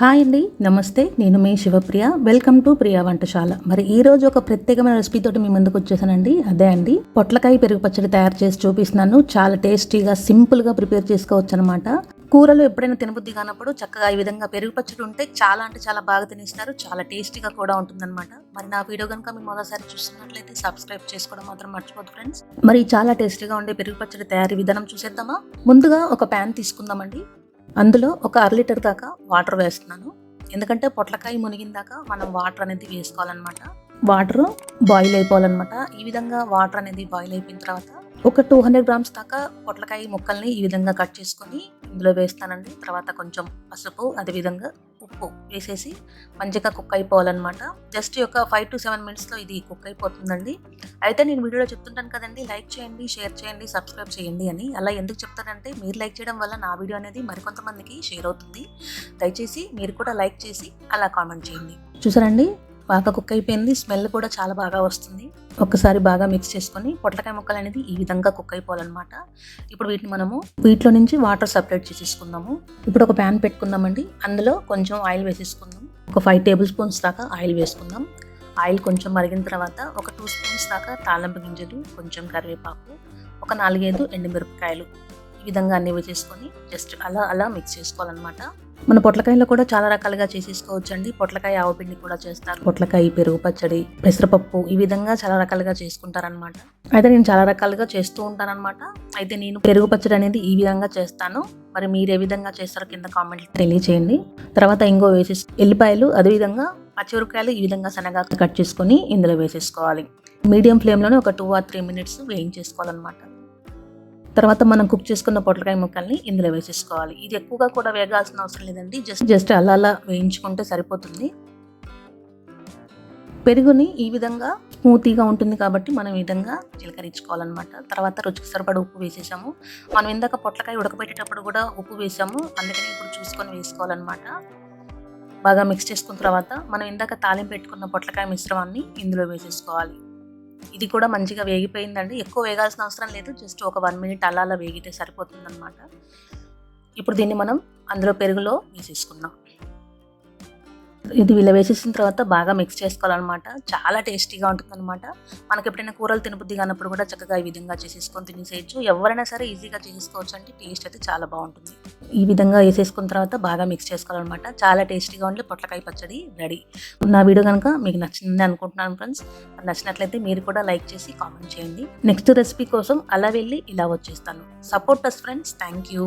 Hi అండి నమస్తే నేను మీ Shivapriya. Welcome to Priya Vantasala. మరి ఈ రోజు ఒక ప్రత్యేకమైన రెసిపీ తోటి మీ ముందుకు వచ్చేసానండి. అదే అండి పొట్లకాయ పెరుగు పచ్చడి తయారు చేసి చూపిస్తున్నాను. చాలా టేస్టీగా సింపుల్గా ప్రిపేర్ చేసుకోవచ్చు అనమాట కూరలు ఎప్పుడైనా తినబుద్ధి కానప్పుడు చక్కగా ఈ విధంగా పెరుగు పచ్చడి ఉంటే చాలా అంటే చాలా బాగా తినేస్తారు. చాలా టేస్టీగా కూడా ఉంటుందన్నమాట. మరి నా వీడియో కనుక మీరు మొదటిసారి చూస్తున్నట్లయితే సబ్స్క్రైబ్ చేసుకోవడం మాత్రం మర్చిపోదు ఫ్రెండ్స్ మరి చాలా టేస్టీగా ఉండే పెరుగు పచ్చడి తయారీ విధానం చూసేద్దామా? ముందుగా ఒక ప్యాన్ తీసుకుందామండి. అందులో ఒక అర లీటర్ దాకా వాటర్ వేస్తున్నాను. ఎందుకంటే పొట్లకాయ మునిగిన దాకా మనం వాటర్ అనేది వేసుకోవాలన్నమాట. వాటర్ బాయిల్ అయిపోవాలన్నమాట. ఈ విధంగా వాటర్ అనేది బాయిల్ అయిపోయిన తర్వాత ఒక టూ హండ్రెడ్ గ్రామ్స్ దాకా పొట్లకాయ ముక్కల్ని ఈ విధంగా కట్ చేసుకొని ఇందులో వేస్తానండి. తర్వాత కొంచెం పసుపు అదే విధంగా ఉప్పు వేసేసి మంచిగా కుక్ అయిపోవాలన్నమాట. జస్ట్ ఒక ఫైవ్ టు సెవెన్ మినిట్స్లో ఇది కుక్ అయిపోతుందండి. అయితే నేను వీడియోలో చెప్తుంటాను కదండి లైక్ చేయండి షేర్ చేయండి సబ్స్క్రైబ్ చేయండి అని. అలా ఎందుకు చెప్తానంటే మీరు లైక్ చేయడం వల్ల నా వీడియో అనేది మరికొంతమందికి షేర్ అవుతుంది. దయచేసి మీరు కూడా లైక్ చేసి అలా కామెంట్ చేయండి. చూసారండి? బాగా కుక్ అయిపోయింది. స్మెల్ కూడా చాలా బాగా వస్తుంది. ఒక్కసారి బాగా మిక్స్ చేసుకొని పొట్లకాయ ముక్కలు అనేది ఈ విధంగా కుక్ అయిపోవాలన్నమాట. ఇప్పుడు వీటిని మనము వీటిలో నుంచి వాటర్ సపరేట్ చేసేసుకుందాము. ఇప్పుడు ఒక ప్యాన్ పెట్టుకుందామండి. అందులో కొంచెం ఆయిల్ వేసేసుకుందాం. ఒక ఫైవ్ టేబుల్ స్పూన్స్ దాకా ఆయిల్ వేసుకుందాం. ఆయిల్ కొంచెం మరిగిన తర్వాత ఒక టూ స్పూన్స్ దాకా తాళంపు గింజలు కొంచెం కరివేపాకు ఒక నాలుగైదు ఎండుమిరపకాయలు ఈ విధంగా అన్ని వేసేసుకొని జస్ట్ అలా అలా మిక్స్ చేసుకోవాలన్నమాట. మన పొట్లకాయలో కూడా చాలా రకాలుగా చేసేసుకోవచ్చు అండి పొట్లకాయ ఆవపిండి కూడా చేస్తారు. పొట్లకాయ పెరుగు పచ్చడి పెసరపప్పు ఈ విధంగా చాలా రకాలుగా చేసుకుంటారనమాట అయితే నేను చాలా రకాలుగా చేస్తూ ఉంటానన్నమాట. అయితే నేను పెరుగు పచ్చడి అనేది ఈ విధంగా చేస్తాను. మరి మీరు ఏ విధంగా చేస్తారో కింద కామెంట్ తెలియచేయండి. తర్వాత ఇంకో వేసేసి ఎల్లిపాయలు అదేవిధంగా పచ్చిమిరపకాయలు ఈ విధంగా సన్నగా కట్ చేసుకొని ఇందులో వేసేసుకోవాలి. మీడియం ఫ్లేమ్లోనే ఒక టూ ఆర్ త్రీ మినిట్స్ వేయించేసుకోవాలన్నమాట. తర్వాత మనం కుక్ చేసుకున్న పొట్లకాయ ముక్కల్ని ఇందులో వేసేసుకోవాలి. ఇది ఎక్కువగా కూడా వేగాల్సిన అవసరం లేదండి. జస్ట్ జస్ట్ అలా అలా వేయించుకుంటే సరిపోతుంది. పెరుగుని ఈ విధంగా స్మూతీగా ఉంటుంది కాబట్టి మనం ఈ విధంగా జీలకరించుకోవాలన్నమాట తర్వాత రుచికి సరిపడ ఉప్పు వేసేసాము. మనం ఇందాక పొట్లకాయ ఉడకబెట్టేటప్పుడు కూడా ఉప్పు వేసాము. అందుకని ఇప్పుడు చూసుకొని వేసుకోవాలన్నమాట. బాగా మిక్స్ చేసుకున్న తర్వాత మనం ఇందాక తాలింపు పెట్టుకున్న పొట్లకాయ మిశ్రమాన్ని ఇందులో వేసేసుకోవాలి. ఇది కూడా మంచిగా వేగిపోయిందండి. ఎక్కువ వేగాల్సిన అవసరం లేదు. జస్ట్ ఒక వన్ మినిట్ అలా అలా వేగితే సరిపోతుంది అనమాట ఇప్పుడు దీన్ని మనం అందులో పెరుగులో వేసేసుకుందాం. ఇది ఇలా వేసేసిన తర్వాత బాగా మిక్స్ చేసుకోవాలన్నమాట. చాలా టేస్టీగా ఉంటుంది అనమాట మనకి ఎప్పుడైనా కూరలు తినబుద్ధి కానప్పుడు కూడా చక్కగా ఈ విధంగా చేసేసుకొని తినేసేయచ్చు ఎవరైనా సరే ఈజీగా చేసేసుకోవచ్చు అంటే టేస్ట్ అయితే చాలా బాగుంటుంది. ఈ విధంగా వేసేసుకున్న తర్వాత బాగా మిక్స్ చేసుకోవాలన్నమాట. చాలా టేస్టీగా ఉండే పొట్లకాయ పచ్చడి రెడీ. నా వీడియో కనుక మీకు నచ్చింది అనుకుంటున్నాను ఫ్రెండ్స్ నచ్చినట్లయితే మీరు కూడా లైక్ చేసి కామెంట్ చేయండి. నెక్స్ట్ రెసిపీ కోసం అలా వెళ్ళి ఇలా వచ్చేస్తాను. Support us friends thank you